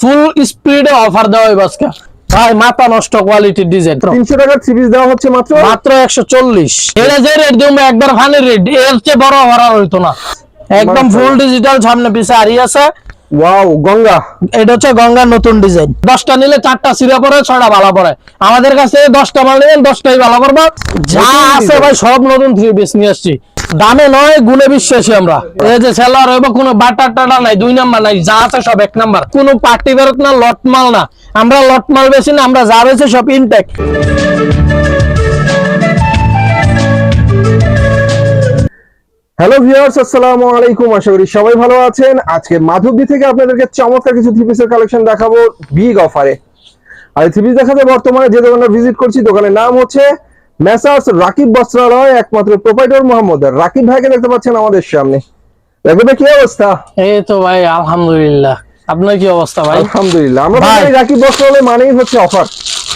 ফুল স্পিডে অফার দেওয়া ভাই মাথা নষ্ট কোয়ালিটির ডিজাইন তিনশো টাকার থ্রি পিস দেওয়া হচ্ছে মাত্র? মাত্র একশো চল্লিশ। এটা যে রেট দিবে একবার রেট এর চেয়ে বড় অফার হইতো না। একদম ফুল ডিজিটাল সামনে পিছে আরি আছে। ওয়াও গঙ্গা। এটা হচ্ছে গঙ্গার নতুন ডিজাইন দশটা নিলে চারটা সিরা পরে ছয়টা ভালো পরে। আমাদের কাছে দশটা মাল নিলেন দশটাই ভালো করব। যা আছে ভাই সব নতুন থ্রি পিস নিয়ে আসছি। দামে নয়, গুণে বিশ্বাসী আমরা। এই যে সেলার হইব, কোনো বাটার টাটা নাই, দুই নাম্বার নাই, যা আছে সব এক নাম্বার। কোনো পার্টি বেরোত না, লট মাল না। আমরা লট মাল বেশি না, আমরা যা রয়েছে সব ইনটেক হ্যালো ভিউয়ার্স আসসালামু আলাইকুম, আশা করি সবাই ভালো আছেন। আজকে মাধবদী থেকে আপনাদেরকে চমৎকার কিছু থ্রি পিসের কালেকশন দেখাবো বিগ অফারে আর থ্রি পিস দেখাতে বর্তমানে যে দোকানে ভিজিট করছি, দোকানের নাম হচ্ছে মেসার্স রাকিব বস্ত্রালয় একমাত্র প্রোপাইটর মোহাম্মদ। রাকিব ভাইকে দেখতে পাচ্ছেন আমাদের সামনে। রাকিব ভাই কি অবস্থা? এই তো ভাই আলহামদুলিল্লাহ। আপনার কি অবস্থা ভাই? আলহামদুলিল্লাহ। আমরা ভাই। রাকিব বস্ত্রালয় মানেই হচ্ছে অফার।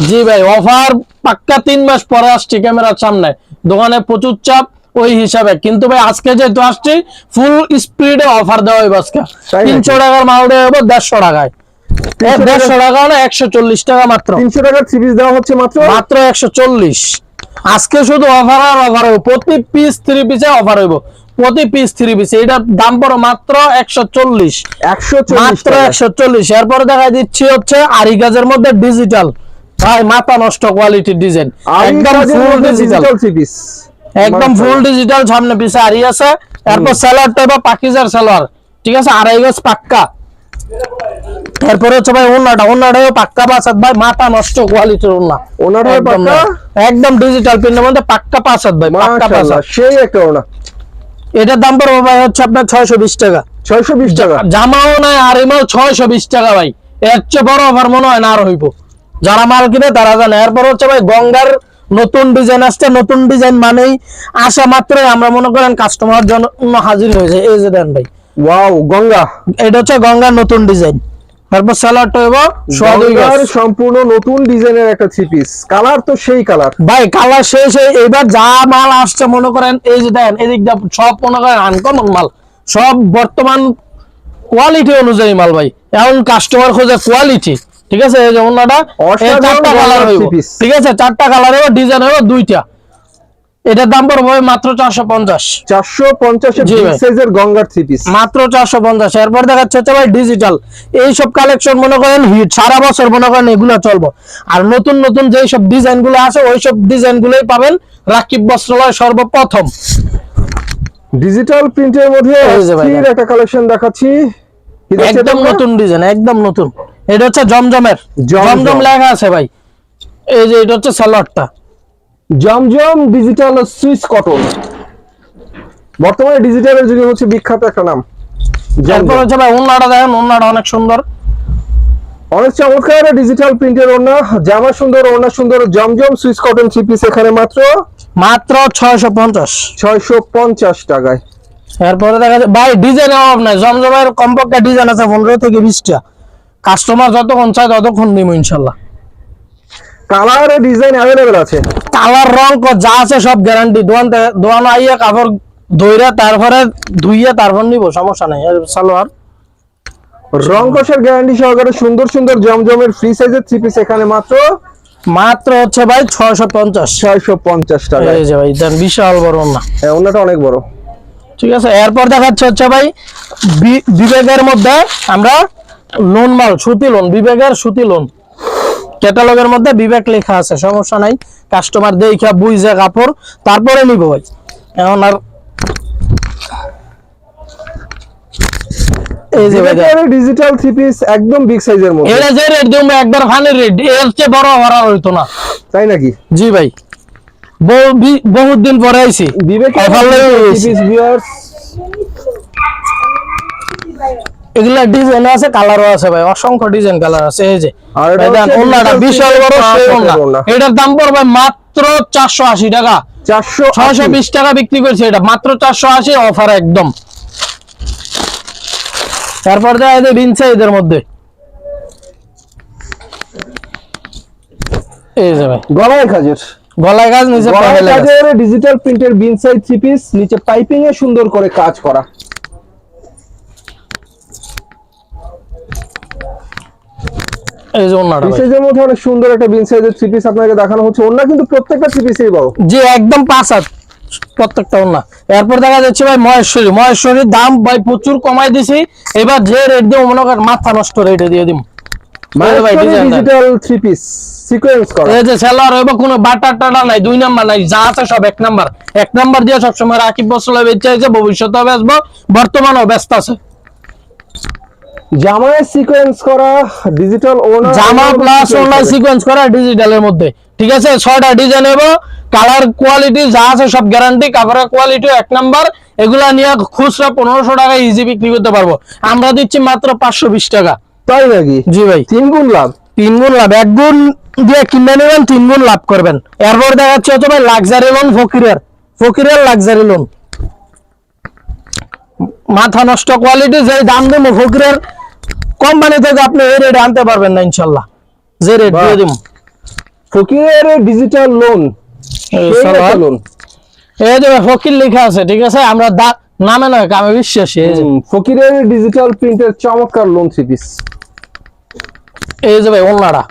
জি ভাই অফার পাক্কা তিন মাস পরে আসছি ক্যামেরার সামনে। দোকানে প্রচুর চাপ ওই হিসাবে। কিন্তু ভাই আজকে যেহেতু আসছি ফুল স্পিডে অফার দেওয়া হবে আজকে। তিনশো টাকার মাল দেওয়া হবে দেড়শো টাকায়। দেড়শো টাকা না একশো চল্লিশ টাকা মাত্র। তিনশো টাকার পিস দেওয়া হচ্ছে মাত্র? মাত্র একশো চল্লিশ। আজকে শুধু অফার আর অফার হইব। প্রতি পিস থ্রি পিসে অফার হইব। প্রতি পিস থ্রি পিস এটার দাম পড়ো মাত্র একশো চল্লিশ। একশো মাত্র একশো চল্লিশ। এরপরে দেখা দিচ্ছি হচ্ছে আরি গাজের মধ্যে ডিজিটাল ভাই মাথা নষ্ট কোয়ালিটির ডিজাইন একদম ফুল ডিজিটাল একদম ফুল ডিজিটাল সামনে পিছে আরি আছে। এরপর সালোয়ার টাইপ পাকিজার সালোয়ার ঠিক আছে? আড়াই গজ পাক্কা। এরপরে হচ্ছে ভাই ওনাটা ওনাটাও পাক্কা পাঁচাত ভাই মাথা নষ্ট কোয়ালিটির ওনা একদম পাক্কা? একদম ডিজিটাল প্রিন্টের মধ্যে পাক্কা পাঁচাত ভাই পাক্কা পাঁচাত সেই একটা ওনা এটার দাম পড়বে ভাই হচ্ছে আপনার ছয়শো বিশ টাকা। ছয়শো বিশ টাকা? জামাও নাই আর এমাও ছয়শো বিশ টাকা ভাই। এর চেয়ে বড় অফার মনে হয় না আর হইব। যারা মাল কিনে তারা জানে। এরপর হচ্ছে ভাই গঙ্গার নতুন ডিজাইন আসছে। নতুন ডিজাইন মানেই আসা মাত্রই আমরা মনে করেন কাস্টমার জন্য হাজির হয়েছে। এই যে দেন ভাই। ওয়াও গঙ্গা। এটা হচ্ছে গঙ্গার নতুন ডিজাইন তারপর স্যালাডটা হইব সোয়া দুই সম্পূর্ণ নতুন ডিজাইনের একটা থ্রি পিস কালার তো সেই কালার ভাই কালার শেষ হয়ে এবার যা মাল আসছে মনে করেন এই যে দেন এদিক দিয়ে সব মনে করেন আনকমন মাল। সব বর্তমান কোয়ালিটি অনুযায়ী মাল ভাই। এখন কাস্টমার খোঁজে কোয়ালিটি ঠিক আছে? এই যে অন্যটা চারটা কালার হইব। ঠিক আছে? চারটা কালার হইব ডিজাইন হইব দুইটা। এটার দাম পড়বে মাত্র চারশো পঞ্চাশ। চারশো পঞ্চাশের গঙ্গার থ্রি পিস মাত্র চারশো পঞ্চাশ। এরপর দেখাচ্ছে হচ্ছে ভাই ডিজিটাল এইসব কালেকশন মনে করেন হিট সারা বছর মনে করেন এগুলো চলবো। আর নতুন নতুন যেই সব ডিজাইনগুলো আছে ওই সব ডিজাইন গুলোই পাবেন রাকিব বস্ত্রালয় সর্বপ্রথম। ডিজিটাল প্রিন্টের মধ্যে একটা কালেকশন দেখাচ্ছি। একদম নতুন ডিজাইন একদম নতুন। এটা হচ্ছে জমজমের। জমজম। লেখা আছে ভাই। এই যে এটা হচ্ছে সালোয়ারটা জমজম ডিজিটাল সুইস কটন বর্তমানে ডিজিটালের যুগে হচ্ছে বিখ্যাত একটা নাম জমজম। হচ্ছে ভাই ওন্নাটা দেখেন ওন্নাটা অনেক সুন্দর। অনেক চমৎকার ডিজিটাল প্রিন্টের ওড়না জামা সুন্দর ওড়না সুন্দর জমজম সুইস কটন থ্রি পিস এখানে মাত্র মাত্র ছয়শো পঞ্চাশ। ছয়শো পঞ্চাশ টাকায়। এরপরে দেখা যায় ভাই ডিজাইন অভাব নাই। জমজমের কমপক্ষে ডিজাইন আছে পনেরো থেকে বিশটা। কাস্টমার যতক্ষণ চায় ততক্ষণ দিব ইনশাল্লাহ। কালার ডিজাইন অ্যাভেলেবেল আছে। কালার রং যা আছে সব গ্যারান্টি দোয়ান দোয়ান আইয়া কাপড় ধইরা তারপরে ধুইয়া তারপর নিব সমস্যা নাই। সালোয়ার। রং কষার গ্যারান্টি সহকারে সুন্দর সুন্দর জমজমের ফ্রি সাইজের থ্রি পিস এখানে মাত্র? মাত্র হচ্ছে ভাই ছয়শো পঞ্চাশ। ছয়শো পঞ্চাশ টাকা। এই যে ভাই দেন বিশাল বড় হ্যাঁ ওনাটা অনেক বড়। ঠিক আছে এরপর দেখাচ্ছে হচ্ছে ভাই বিবেকের মধ্যে আমরা লোন মাল সুতি লোন বিবেকের সুতি লোন। ক্যাটালগের মধ্যে বিবেক লেখা আছে সমস্যা নাই। কাস্টমার দেখা বুঝে কাপড় তারপরে নিব ভাই। এখন আর এই যে ডিজিটাল থ্রি পিস একদম বিগ সাইজের মধ্যে। এটা যে রেট দিব একবার ফানি রেট এর চেয়ে বড় অফার হইতো না। তাই নাকি? জি ভাই। বহু- বহুত দিন পরে আইছি। বিবেক লেগে। এগুলা ডিজাইন আছে কালারও আছে ভাই অসংখ্য ডিজাইন কালার আছে এই যে। digital বিশাল বড়। এটার দাম পড়বে মাত্র চারশো আশি টাকা। চারশো ছয়শো বিশ টাকা বিক্রি করছে এটা মাত্র চারশো আশি অফার একদম। তারপর দেখা যায় বিনসা এদের মধ্যে। এই যে ভাই। গলায় কাজের। গলায় কাজ নিচে ডিজিটাল প্রিন্টের বিন সাইজ থ্রি পিস নিচে পাইপিং এ সুন্দর করে কাজ করা। এই যে ওন্নাটা বিশেষের মধ্যে অনেক সুন্দর একটা বিন সাইজের থ্রি পিস আপনাকে দেখানো হচ্ছে। কিন্তু প্রত্যেকটা থ্রি পিসই বড় জি একদম পাঁচ হাত। প্রত্যেকটা ওন্না এরপর দেখা যাচ্ছে ভাই মহেশ্বরী। মহেশ্বরীর দাম ভাই প্রচুর কমাই দিছি। এবার যে রেট দিব মনে করেন মাথা নষ্ট রেটে দিয়ে দিব। ডিজিটাল থ্রি পিস সিকোয়েন্স করা। এই যে সেলার হইব কোনো বাটার টাটা নাই দুই নাম্বার নাই যা আছে সব এক নাম্বার। এক নাম্বার দিয়ে সবসময় রাকিব বসলে বেঁচে আছে ভবিষ্যতে বেচবো বর্তমানেও ব্যস্ত আছে। জামায় সিকোয়েন্স করা ডিজিটাল ওনা জামা প্লাস অনলাইন সিকোয়েন্স করা। ডিজিটালের মধ্যে। ঠিক আছে? ছয়টা ডিজাইন এবং কালার কোয়ালিটি যা আছে সব গ্যারান্টি কাপড়ের কোয়ালিটি এক নাম্বার এগুলা নিয়ে খুচরা পনেরোশো টাকা ইজি বিক্রি করতে পারব। আমরা দিচ্ছি মাত্র পাঁচশো বিশ টাকা। তাই নাকি? জি ভাই। তিন গুণ লাভ। তিন গুণ লাভ। এক গুণ দিয়ে কিনে নেবেন তিন গুণ লাভ করবেন। এরপর দেখা যাচ্ছে হচ্ছে ভাই লাক্সারি লোন ফকিরের। ফকিরের লাক্সারি লোন মাথা নষ্ট কোয়ালিটি যে দাম দেবো ফকিরের কোম্পানি থেকে আপনি এই রেট আনতে পারবেন না ইনশাল্লাহ। যে রেট দিয়ে দিব ফকিরের ডিজিটাল লোন লোন এই যে ফকির লেখা আছে ঠিক আছে? আমরা নামে নয় কামে বিশ্বাসী ফকিরের ডিজিটাল প্রিন্টের চমৎকার লোন পিস এই যে ভাই ওনারা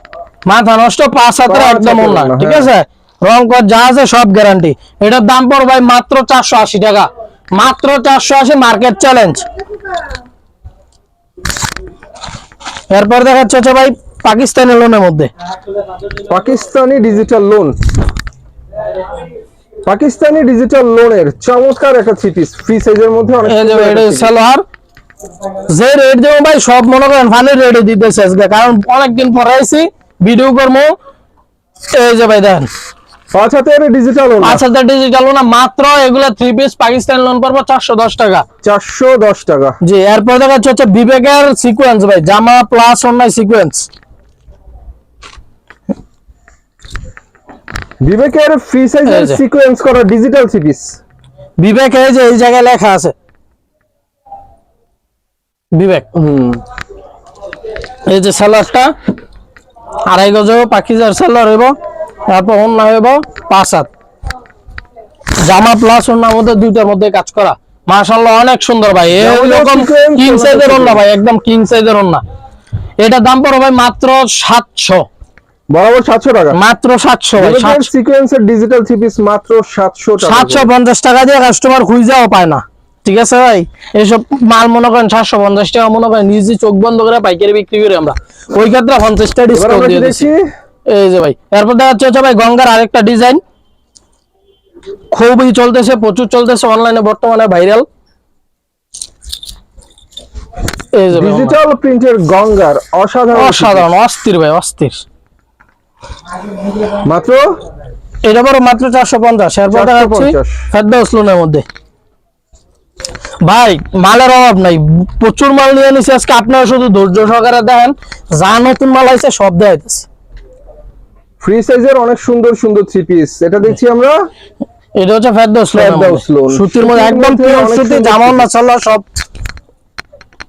মাথা নষ্ট পাঁচ হাতের একদম ওনা ঠিক হ্যাঁ। আছে? রং কর যা আছে সব গ্যারান্টি এটার দাম পড়বে ভাই মাত্র চারশো আশি টাকা। মাত্র চারশো আশি মার্কেট চ্যালেঞ্জ এরপর দেখাচ্ছে হচ্ছে ভাই পাকিস্তানি লোনের মধ্যে। Pakistani digital lawn Pakistani digital লোনের চমৎকার একটা থ্রি পিস ফ্রি সাইজের মধ্যে অনেক। সালোয়ার। যে রেট দেবো ভাই সব মনে করেন ফানের রেটে দিতেছে আজকে। কারণ অনেকদিন পরে আইছি ভিডিও করব। এই যে ভাই দেখেন। পাঁচ হাতের ডিজিটাল পাঁচ হাজার ডিজিটাল না মাত্র এগুলা থ্রি পিস পাকিস্তান লোন পড়ব চারশো দশ টাকা। চারশো দশ টাকা। জি এরপর দেখা হচ্ছে বিবেকের সিকোয়েন্স ভাই জামা প্লাস অন্যায় সিকোয়েন্স বিবেকের ফ্রি সাইজের সিকোয়েন্স করা ডিজিটাল থ্রি পিস বিবেক এই যে এই জায়গায় লেখা আছে। বিবেক। হুম। এই যে সেলারটা আড়াই গজ পাখিজার সেলার হইব। তারপর অন্য হইব পাঁচ হাত জামা প্লাস মধ্যে দুইটার মধ্যে কাজ করা। অনেক সুন্দর ভাই। এরকম কিং সাইজের অন্য ভাই একদম কিং সাইজের অন্য এটা দাম পড়বে ভাই মাত্র বরাবর টাকা। মাত্র ভাই সিকোয়েন্সের ডিজিটাল থ্রি পিস মাত্র টাকা। সাতশো পঞ্চাশ টাকা দিয়ে কাস্টমার খুঁজাও পায় না। ঠিক আছে ভাই? এইসব মাল মনে করেন সাতশো পঞ্চাশ টাকা মনে করেন নিজে চোখ বন্ধ করে পাইকারি বিক্রি করি আমরা। ওই ক্ষেত্রে পঞ্চাশ টাকা ডিসকাউন্ট দিয়ে দিচ্ছি। এই যে ভাই এরপর দেখা যাচ্ছে হচ্ছে ভাই গঙ্গার আরেকটা ডিজাইন খুবই চলতেছে প্রচুর চলতেছে অনলাইনে বর্তমানে ভাইরাল এই যে ডিজিটাল প্রিন্টের গঙ্গার অসাধারণ অসাধারণ অস্থির ভাই অস্থির। মাত্র? এটা বড় মাত্র চারশো পঞ্চাশ এরপর দেখা যাচ্ছে 450 ফেরদাউস লোনের মধ্যে। ভাই মালের অভাব নাই প্রচুর মাল নিয়ে নিছি আজকে আপনারা শুধু ধৈর্য সহকারে দেখেন যা নতুন মাল আছে সব দেখাইতেছে। ফ্রি সাইজের অনেক সুন্দর সুন্দর থ্রি পিস এটা দেখছি আমরা। এটা হচ্ছে ফেরদাউস ফেরদৌস লোন সুতির মধ্যে একদম পিওর সুতি। না চল্লা সব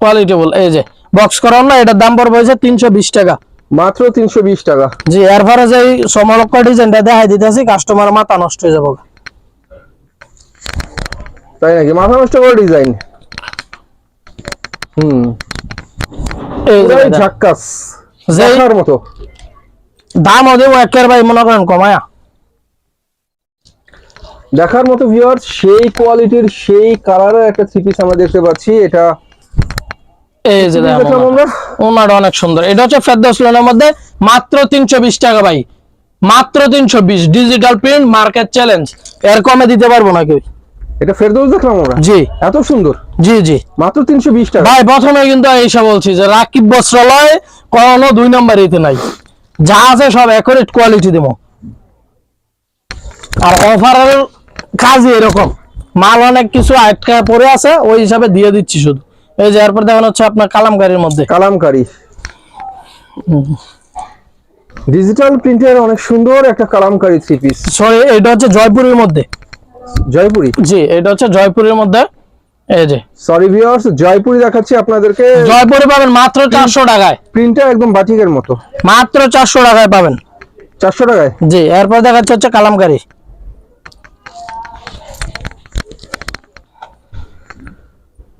কোয়ালিটেবল এই যে বক্স করার না এটার দাম পড়বে তিনশো বিশ টাকা। মাত্র তিনশো বিশ টাকা। জি এরপরে যে সমলক্ষ ডিজাইনটা দেখাই দিতেছি কাস্টমার মাথা নষ্ট হয়ে যাব। তাই নাকি? মাথা নষ্ট করে ডিজাইন হুম। এই ঝাক্কাস। দেখার মতো। দাম ওদের একের ভাই মনে করেন কমায়া। দেখার মতো ভিউয়ার্স সেই কোয়ালিটির সেই কালারের একটা থ্রি পিস আমরা দেখতে পাচ্ছি। এটা এই যে আমরা। অনেক সুন্দর। এটা হচ্ছে ফেরদৌস লোনের মধ্যে মাত্র তিনশো বিশ টাকা ভাই। মাত্র তিনশো বিশ। ডিজিটাল প্রিন্ট মার্কেট চ্যালেঞ্জ এর কমে দিতে পারব না কেউ এটা ফেরদৌস দেখলাম আমরা? জি। এত সুন্দর? জি জি। মাত্র তিনশো বিশ টাকা। ভাই প্রথমে কিন্তু এইসব বলছি যে রাকিব বস্ত্রালয় কোনো দুই নম্বর ইতে নাই। যা আছে সব অ্যাকুরেট কোয়ালিটি দেবো। আর অফারের কাজই এরকম। মাল অনেক কিছু আটকা পড়ে আছে ওই হিসাবে দিয়ে দিচ্ছি শুধু। এই যে এরপর দেখেন হচ্ছে আপনার কালামকারীর মধ্যে। কালামকারি। ডিজিটাল প্রিন্টের অনেক সুন্দর একটা কালামকারি থ্রি পিস সরি এটা হচ্ছে জয়পুরের মধ্যে। জয়পুরি? জি এটা হচ্ছে জয়পুরের মধ্যে। এই যে। সরি ভিউয়ার্স জয়পুরি দেখাচ্ছি আপনাদেরকে। জয়পুরে পাবেন মাত্র চারশো টাকায়। প্রিন্টটা একদম বাটিকের মতো। মাত্র চারশো টাকায় পাবেন। চারশো টাকায়? জি এরপর দেখাচ্ছে হচ্ছে কালামকারী।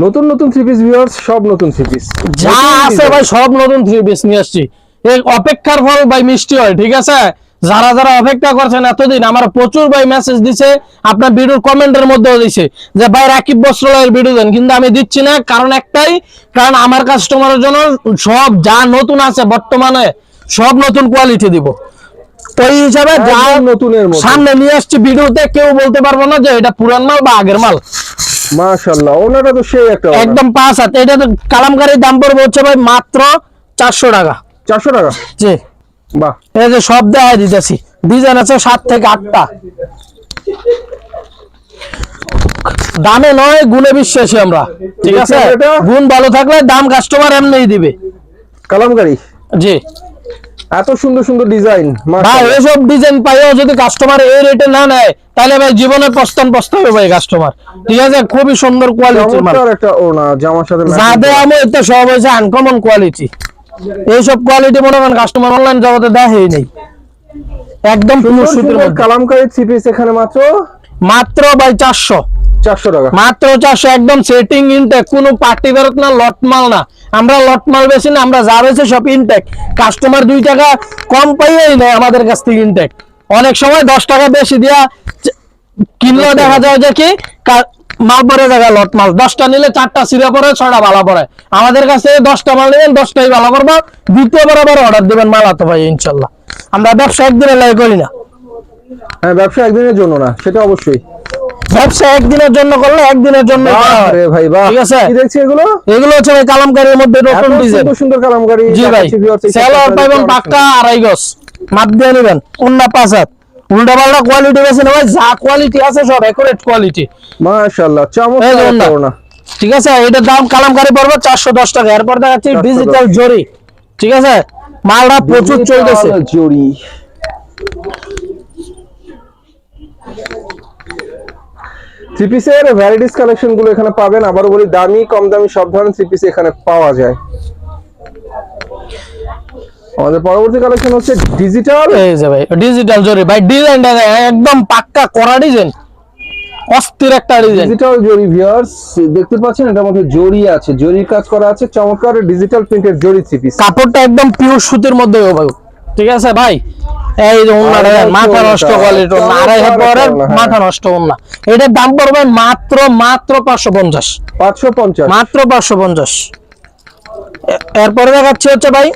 নতুন নতুন থ্রি পিস ভিউয়ার্স সব নতুন থ্রি পিস যা আছে ভাই সব নতুন থ্রি পিস নিয়ে আসছি। এই অপেক্ষার ফল ভাই মিষ্টি হয় ঠিক আছে? যারা যারা অপেক্ষা করছেন এতদিন আমার প্রচুর ভাই মেসেজ দিছে আপনার ভিডিওর কমেন্টের মধ্যেও দিছে যে ভাই রাকিব বস্ত্রালয়ের ভিডিও দেন কিন্তু আমি দিচ্ছি না কারণ একটাই কারণ আমার কাস্টমারের জন্য সব যা নতুন আছে বর্তমানে সব নতুন কোয়ালিটি দিব। ওই হিসাবে যা নতুনের সামনে নিয়ে আসছি ভিডিওতে কেউ বলতে পারব না যে এটা পুরান মাল বা আগের মাল। মাশাআল্লাহ ওনাটা তো সেই একটা একদম পাঁচ হাত এটা তো কালামকারীর দাম পড়বে হচ্ছে ভাই মাত্র চারশো টাকা। চারশো টাকা? জি। এই যে সব দেখা দিতেছি। ডিজাইন আছে সাত থেকে আটটা। দামে নয় গুণে বিশ্বাসী আমরা। ঠিক আছে? গুণ ভালো থাকলে দাম কাস্টমার এমনিই দিবে। কালামকারি? জি। এত সুন্দর সুন্দর ডিজাইন ভাই এসব ডিজাইন পাইও যদি কাস্টমার এই রেটে না নেয় তাহলে ভাই জীবনে পস্তান পস্তাবে ভাই কাস্টমার ঠিক আছে? খুবই সুন্দর চমৎকার একটা ওড়না জামার সাথে যা এটা সব হয়েছে আনকমন কোয়ালিটি এইসব কোয়ালিটি মনে করেন কাস্টমার অনলাইন জগতে দেখেই নেই। একদম কালামকারি থ্রি পিস এখানে মাত্র? মাত্র ভাই চারশো। চারশো টাকা। মাত্র চারশো একদম সেটিং ইনটেক কোনো পার্টি বেরত না লট মাল না। আমরা লট মাল বেশি না আমরা যা রয়েছে সব ইনটেক কাস্টমার দুই টাকা কম পাইই নেই আমাদের কাছ থেকে ইনটেক অনেক সময় দশ টাকা বেশি দিয়া কিনলেও দেখা যায় যে কা- মাল পরে জায়গা লট মাল দশটা নিলে চারটা সিরা পরে ছয়টা ভালো পরে আমাদের কাছে দশটা মাল নেবেন দশটাই ভালো করব। দ্বিতীয়বার আবার অর্ডার দেবেন মাল আতো ভাই ইনশাল্লাহ। আমরা ব্যবসা একদিনে লাই করি না। হ্যাঁ ব্যবসা একদিনের জন্য না সেটা অবশ্যই। ব্যবসা একদিনের জন্য করলে একদিনের জন্য ভাই বাহ। ঠিক আছে। কি দেখছি এগুলো? এগুলো হচ্ছে ভাই কালামকারীর মধ্যে নতুন ডিজাইন। সুন্দর কালামকারি জি ভাই। সেলার পাইবেন পাক্কা আড়াই গজ। মাপ দিয়ে নেবেন। অন্য পাঁচ হাত। উল্টা পাল্টা কোয়ালিটি না যা কোয়ালিটি আছে সব একুরেট কোয়ালিটি মাশাআল্লাহ চমৎকার। ওড়না ঠিক আছে এটার দাম কালামকারী পড়বে চারশো দশ টাকা। এরপর দেখাচ্ছি ডিজিটাল জরি। ঠিক আছে? মালটা প্রচুর চলতেছে। জরি। ভ্যারাইটিস কালেকশনগুলো এখানে পাবেন। আবারও বলি দামি কম দামি সব ধরনের থ্রি পিস এখানে পাওয়া যায়। আমাদের পরবর্তী কালেকশন হচ্ছে ডিজিটাল এই যে ভাই ডিজিটাল জরি। ভাই ডিজাইনটা একদম পাক্কা করা ডিজাইন অস্থির একটা ডিজাইন ডিজিটাল জরি ভিউয়ার্স দেখতে পাচ্ছেন এটার মধ্যে জরি আছে জরির কাজ করা আছে চমৎকার ডিজিটাল প্রিন্টের জরি থ্রি পিস কাপড়টা একদম পিওর সুতির মধ্যে ভাই। ঠিক আছে ভাই? এই যে আড়াই মাথা নষ্ট কোয়ালিটি আড়াই হাত ওড়না, হ্যাঁ। মাথা নষ্ট উন্না এটার দাম পড়বে মাত্র মাত্র পাঁচশো পঞ্চাশ। পাঁচশো পঞ্চাশ। মাত্র পাঁচশো পঞ্চাশ। এরপরে দেখাচ্ছি হচ্ছে ভাই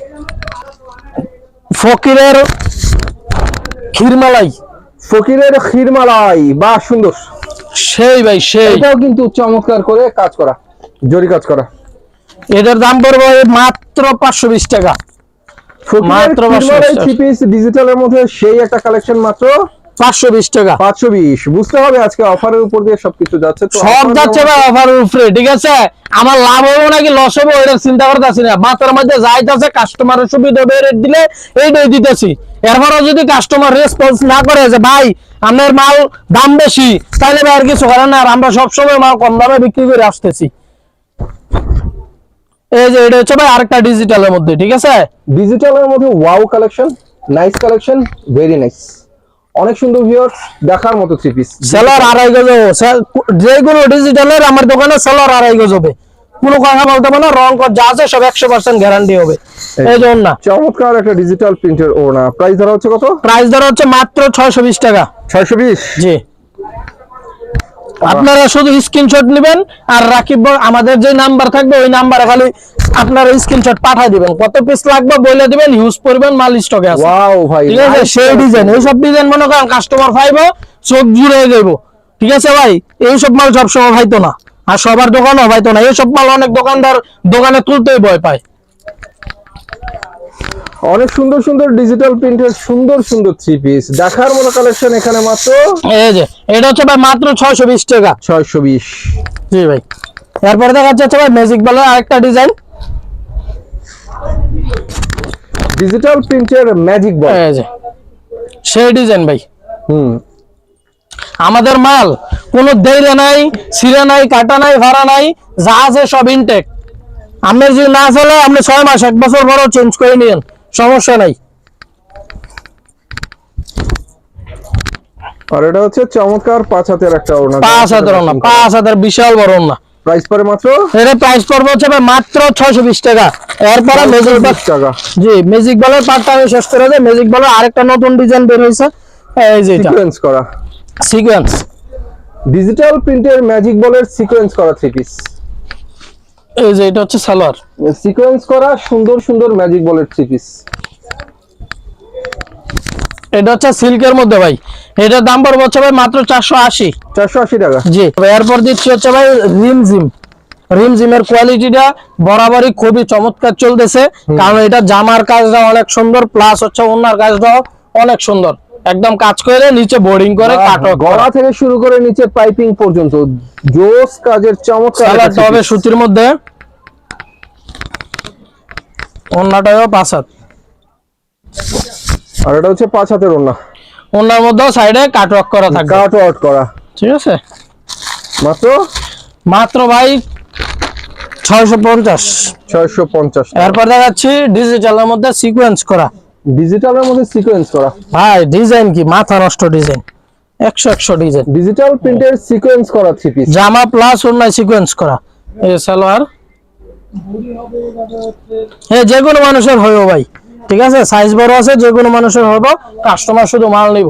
ফকিরের ক্ষীরমালাই। ফকিরের ক্ষীরমালাই বা সুন্দর। সেই ভাই সেই। এটাও কিন্তু চমৎকার করে কাজ করা জরি কাজ করা। এটার দাম পড়বে মাত্র পাঁচশো বিশ টাকা। মাত্র পাঁচশো 550 থ্রি ডিজিটালের মধ্যে সেই একটা কালেকশন মাত্র পাঁচশো বিশ টাকা। পাঁচশো বিশ। বুঝতে হবে আজকে অফারের উপর দিয়ে সবকিছু যাচ্ছে তো। সব যাচ্ছে ভাই অফারের উপরে ঠিক আছে? আমার লাভ হবে নাকি লস হবে ওইটা চিন্তা করতেছি না। মাথার মধ্যে যাইতেছে কাস্টমারের সুবিধা হবে রেট দিলে এইটাই দিতেছি। এরপরও যদি কাস্টমার রেসপন্স না করে যে ভাই আপনার মাল দাম বেশি তাহলে ভাই আর কিছু করেন না। আর আমরা সবসময় মাল কম দামে বিক্রি করে আসতেছি। এই যে এটা হচ্ছে ভাই আরেকটা ডিজিটালের মধ্যে ঠিক আছে? ডিজিটালের মধ্যে wow collection nice collection very nice অনেক সুন্দর ভিউয়ার্স দেখার মতো থ্রি পিস সেলার আড়াই গজ যে কোনো ডিজিটালের আমার দোকানে সেলার আড়াই গজ হবে। কোনো কথা বলতে হবে না রং কর যা আছে সব একশো পার্সেন্ট গ্যারান্টি হবে। এই জন্য। না চমৎকার একটা ডিজিটাল প্রিন্টের ওড়না প্রাইস ধরা হচ্ছে কত? প্রাইস ধরা হচ্ছে মাত্র ছয়শো বিশ টাকা। ছয়শো বিশ? জি। আপনারা শুধু স্ক্রিনশট নেবেন আর রাকিব আমাদের যে নাম্বার থাকবে ওই নাম্বারে খালি আপনারা স্ক্রিনশট পাঠিয়ে দিবেন। কত পিস লাগবে বলে দিবেন ইউজ করবেন মাল স্টকে আছে। ওয়াও ভাই ঠিক আছে? সেই। ডিজাইন এইসব ডিজাইন মনে করেন কাস্টমার পাইব চোখ জুড়ে যাইব ঠিক আছে ভাই? এই সব মাল সব সবসময় ভাইতো না। আর সবার দোকানও ভাইতো না। এই সব মাল অনেক দোকানদার দোকানে তুলতেই ভয় পায়। অনেক সুন্দর সুন্দর ডিজিটাল প্রিন্টের সুন্দর সুন্দর থ্রি পিস দেখার মতো কালেকশন এখানে মাত্র এই যে এটা হচ্ছে ভাই মাত্র ছয়শো বিশ টাকা। ছয়শো বিশ। জি ভাই। এরপরে দেখা যাচ্ছে ভাই ম্যাজিক বলের আরেকটা ডিজাইন ডিজিটাল প্রিন্টের ম্যাজিক বল এই যে সেই ডিজাইন ভাই। হুম। আমাদের মাল কোনো দেইরে নাই সিরে নাই কাটা নাই ভাড়া নাই যা আছে সব ইনটেক আপনার যদি না চলে আপনি ছয় মাস এক বছর বড় চেঞ্জ করে নিন সমস্যা নাই। আর এটা হচ্ছে চমৎকার পাঁচ হাতের একটা ওড়না। পাঁচ হাজার না পাঁচ হাজার বিশাল বড় না প্রাইস পরে মাত্র? এটা প্রাইস পড়বে হচ্ছে ভাই মাত্র ছয়শো বিশ টাকা। এরপরে ম্যাজিক বল 20 টাকা। জি ম্যাজিক বলের পার্টটা আমি শেষ করে দেয় ম্যাজিক বলের আরেকটা নতুন ডিজাইন বের হয়েছে। এই যে এটা। সিকোয়েন্স করা। সিকোয়েন্স ডিজিটাল প্রিন্টের ম্যাজিক বলের সিকোয়েন্স করা থ্রি পিস এই যে এটা হচ্ছে সালোয়ার। সিকোয়েন্স করা সুন্দর সুন্দর ম্যাজিক বলের থ্রি পিস এটা হচ্ছে সিল্কের মধ্যে ভাই। এটার দাম পড়বে হচ্ছে ভাই মাত্র চারশো আশি। চারশো আশি টাকা। জি। এরপর দিচ্ছি হচ্ছে ভাই রিমজিম রিমজিমের কোয়ালিটিটা বরাবরই খুবই চমৎকার চলতেছে। কারণ এটা জামার কাজটা অনেক সুন্দর প্লাস হচ্ছে ওনার কাজটাও অনেক সুন্দর। একদম কাজ করে নিচে বোর্ডিং করে কাট গলা থেকে শুরু করে নিচে পাইপিং পর্যন্ত। জোস কাজের চমৎকার হবে সুতির মধ্যে। ওন্নাটাও পাঁচ হাত। আর এটা হচ্ছে পাঁচ হাতের ওন্না ওনার মধ্যেও সাইডে কাটওয়ার্ক করা থাকবে। কাট আউট করা। ঠিক আছে? মাত্র? মাত্র ভাই ছয়শো পঞ্চাশ। ছয়শো পঞ্চাশ। এরপর দেখাচ্ছি ডিজিটালের মধ্যে সিকোয়েন্স করা। ডিজিটালের মধ্যে সিকোয়েন্স করা। ভাই ডিজাইন কি? মাথা নষ্ট ডিজাইন একশো একশো ডিজাইন ডিজিটাল প্রিন্টের সিকোয়েন্স করা থ্রি পিস জামা প্লাস অন্যায় সিকোয়েন্স করা। এই সালোয়ার। হ্যাঁ যে কোনো মানুষের হইব ভাই। ঠিক আছে? সাইজ বড় আছে যে কোনো মানুষের হইব। কাস্টমার শুধু মাল নিব।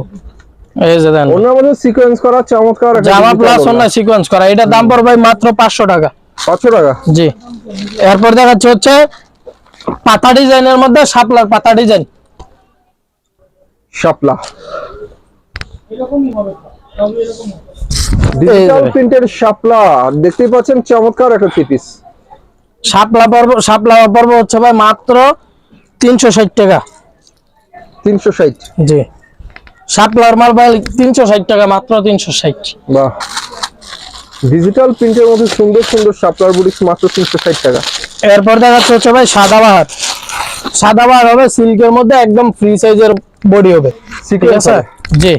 এই যে দেন। ওনার মধ্যে সিকোয়েন্স করা চমৎকার জামা প্লাস ওড়না। অন্যায় সিকোয়েন্স করা। এটা দাম পড়বে ভাই মাত্র পাঁচশো টাকা। পাঁচশো টাকা? জি। এরপর দেখাচ্ছে হচ্ছে পাতা ডিজাইনের মধ্যে শাপলার পাতা ডিজাইন শাপলা। ডিজিটাল যে। প্রিন্টের শাপলা। দেখতেই পাচ্ছেন চমৎকার একটা থ্রি পিস শাপলা পর্ব শাপলা পর্ব হচ্ছে ভাই মাত্র তিনশো ষাট টাকা। তিনশো ষাট। জি। শাপলার মাল ভাই তিনশো ষাট টাকা মাত্র তিনশো ষাট। বাহ। ডিজিটাল প্রিন্টের মধ্যে সুন্দর সুন্দর শাপলার বুটিক্স মাত্র তিনশো ষাট টাকা। এরপর দেখাচ্ছে হচ্ছে ভাই সাদাবাহার সাদাবাহার হবে সিল্কের মধ্যে একদম ফ্রি সাইজের বডি হবে। ঠিক আছে? জি।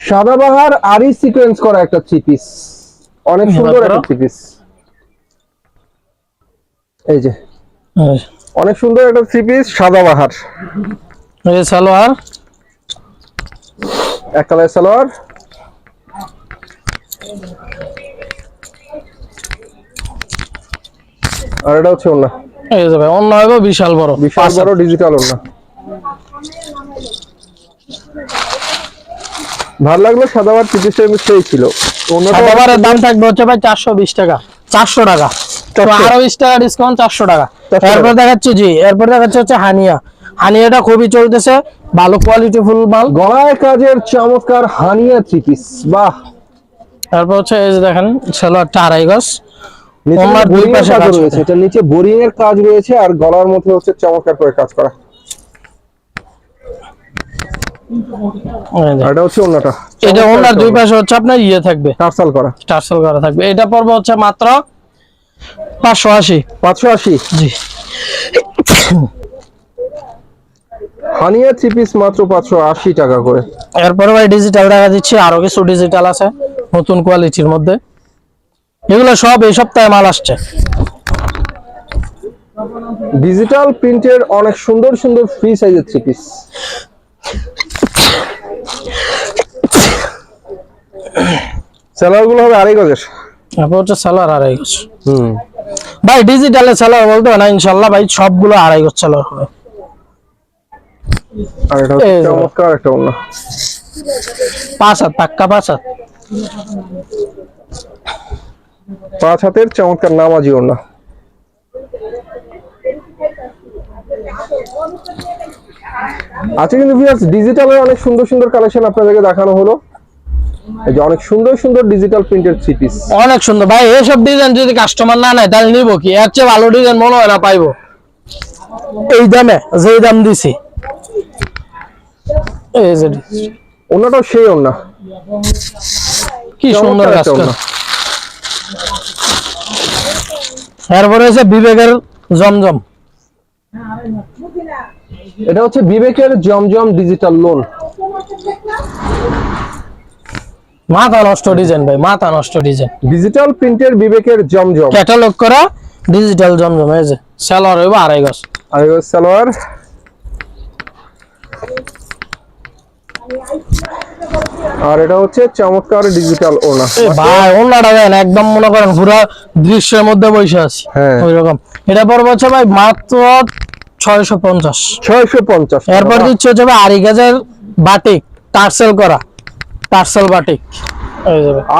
সাদাবাহার আরই সিকোয়েন্স করা একটা থ্রি পিস অনেক সুন্দর একটা? থ্রি পিস এই যে। অনেক সুন্দর একটা থ্রি পিস সাদাবাহার এই যে সালোয়ার। এক কালার সালোয়ার। আর এটা হচ্ছে ওনা এই যে ভাই অন্য হবে বিশাল বড় বিশাল বড় ডিজিটাল ওনা ভালো লাগল সাদাবার কিন্তু সেই ছিল। ওনাটা সাদাবাহারের দাম থাকবে হচ্ছে ভাই চারশো বিশ টাকা চারশো টাকা। আরও বিশ টাকা ডিসকাউন্ট চারশো টাকা। এরপর দেখাচ্ছি জি এরপর দেখাচ্ছে হচ্ছে হানিয়া। হানিয়াটা খুবই চলতেছে ভালো কোয়ালিটি ফুল মাল। গলায় কাজের চমৎকার হানিয়া বাহ। তারপর হচ্ছে এই যে দেখেন সালোয়ারটা আড়াই গজ। নিচে ওনার দুই পাশে কাজ রয়েছে এটা নিচে বোরিং এর কাজ রয়েছে আর গলার মধ্যে হচ্ছে চমৎকার করে কাজ করা। এটা হচ্ছে ওনাটা এটা ওনার দুই পাশে হচ্ছে আপনার ইয়ে থাকবে। টার্সাল করা। টার্সেল করা থাকবে। এটা পড়বে হচ্ছে মাত্র পাঁচশো আশি। পাঁচশো আশি। জি। হানিয়া থ্রি পিস মাত্র পাঁচশো আশি টাকা করে। এরপরে ভাই ডিজিটাল দেখা দিচ্ছি। আরও কিছু ডিজিটাল আছে নতুন কোয়ালিটির মধ্যে। এগুলো সব এই সপ্তাহে মাল আসছে। ডিজিটাল প্রিন্টের অনেক সুন্দর সুন্দর ফ্রি সাইজের থ্রি পিস সেলারগুলো হবে আড়াই গজের। তারপর হচ্ছে আড়াই গজ। হুম। ভাই ডিজিটালে সালোয়ার বলতে না ইনশাল্লাহ ভাই সবগুলো আড়াই গজ সালোয়ার হবে। আর এটা হচ্ছে চমৎকার একটা অন্য পাঁচ হাত পাক্কা পাঁচ হাত। পাঁচ হাতের চমৎকার নামাজি ওড়না আচ্ছা কিন্তু ভিউয়ার্স ডিজিটালের অনেক সুন্দর সুন্দর কালেকশন আপনাদেরকে দেখানো হলো। এই যে অনেক সুন্দর সুন্দর ডিজিটাল প্রিন্টের থ্রি পিস অনেক সুন্দর। ভাই এইসব ডিজাইন যদি কাস্টমার না নেয় তাহলে নিবো কি? এর চেয়ে ভালো ডিজাইন মনে হয় না পাইবো। এই দামে যেই দাম দিছি। এই যে ওনাটাও সেই ওড়না। কি সুন্দর কাজ করা। এরপরে হচ্ছে বিবেকের জমজম। এটা হচ্ছে বিবেকের জমজম ডিজিটাল লোন মাথা নষ্ট ডিজাইন ভাই মাথা নষ্ট ডিজাইন। ডিজিটাল প্রিন্টের বিবেকের জমজম। ক্যাটালগ করা ডিজিটাল জমজম এই যে সেলর হইব আড়াই গজ। আর এবার সালোয়ার আর এটা হচ্ছে চমৎকার ডিজিটাল ওনা ভাই অন্যটা দেন একদম মনে করেন পুরো দৃশ্যের মধ্যে বসে আছি। হ্যাঁ। ওই রকম এটা পড়বে হচ্ছে ভাই মাত্র ছয়শো পঞ্চাশ। ছয়শো পঞ্চাশ এরপর দিচ্ছে হচ্ছে আড়ি গাছের বাটিক টার্সেল করা। Tassel batik.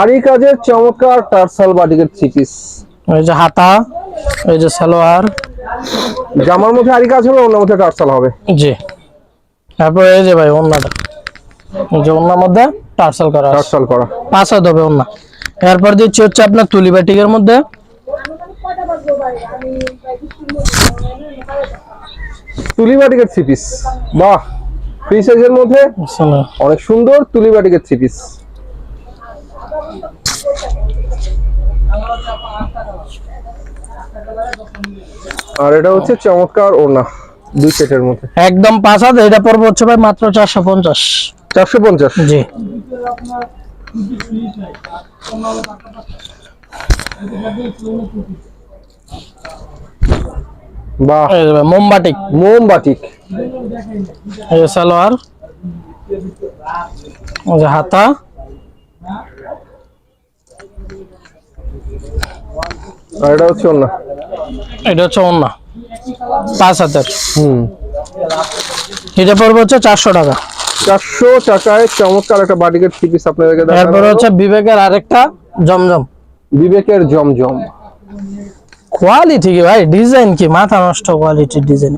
আরই কাজের চমৎকার টার্সাল বাটিকের থ্রি পিস। এই যে হাতা এই যে সালোয়ার। জামার মধ্যে আরই কাজ হবে ওনার মধ্যে টার্সাল হবে। জি। তারপর এই যে ভাই অন্যটা যে অন্যার মধ্যে টার্সেল করা টার্সাল করা। পাঁচ হাত হবে অন্য এরপর দিচ্ছে হচ্ছে আপনার তুলি বাটিকের মধ্যে। তুলি বাটিকের থ্রি পিস বাহ ফ্রি সাইজের মধ্যে? অনেক সুন্দর তুলি বাটিকের থ্রি পিস আর এটা হচ্ছে চমৎকার ওনা দুই সেটের মধ্যে। একদম পাঁচ হাত এটা পড়বে হচ্ছে ভাই মাত্র চারশো পঞ্চাশ। চারশো পঞ্চাশ? জি। বাহ। মোমবাটিক এই সালোয়ার। যে হাতা। এটা হচ্ছে এটা হচ্ছে অন্য পাঁচ হাতের। হুম। এটা পড়বে হচ্ছে চারশো টাকা। চারশো টাকায় চমৎকার একটা বাটিকের থ্রি পিস আপনাদেরকে হচ্ছে বিবেকের আরেকটা জমজম। বিবেকের জমজম। কোয়ালিটি কি ভাই? ডিজাইন কি? মাথা নষ্ট কোয়ালিটি ডিজাইন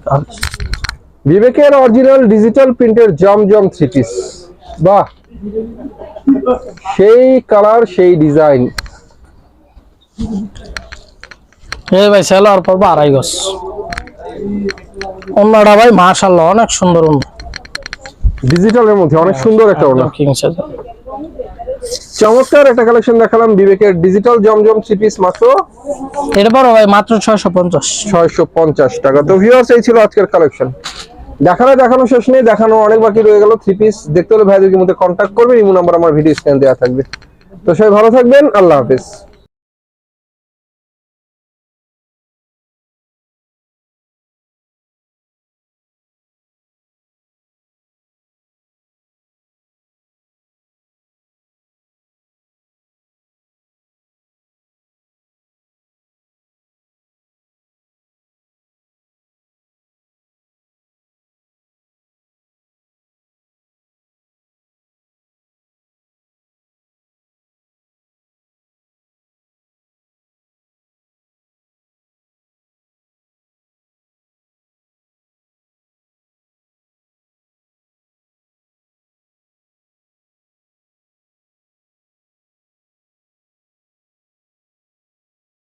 বিবেকের অরিজিনাল ডিজিটাল প্রিন্টের জমজম থ্রি পিস বাহ! সেই কালার সেই ডিজাইন এই ভাই সেলোয়ার পড়ব আড়াই গজ। অন্যটা ভাই মাশাল্লাহ অনেক সুন্দর ডিজিটালের মধ্যে অনেক সুন্দর একটা ওনা কিং। চমৎকার একটা কালেকশন দেখালাম বিবেকের ডিজিটাল জমজম থ্রি পিস মাত্র এটা পড়ো ভাই মাত্র ছয়শো পঞ্চাশ। ছয়শো পঞ্চাশ টাকা। তো ভিউয়ার্স এই ছিল আজকের কালেকশন দেখানো দেখানো শেষ নেই দেখানো অনেক বাকি রয়ে গেল থ্রি পিস দেখতে হলে ভাইদেরকে মধ্যে কন্ট্যাক্ট করবেন ইমো নাম্বার আমার ভিডিও স্ক্যান দেওয়া থাকবে। তো সবাই ভালো থাকবেন আল্লাহ হাফেজ।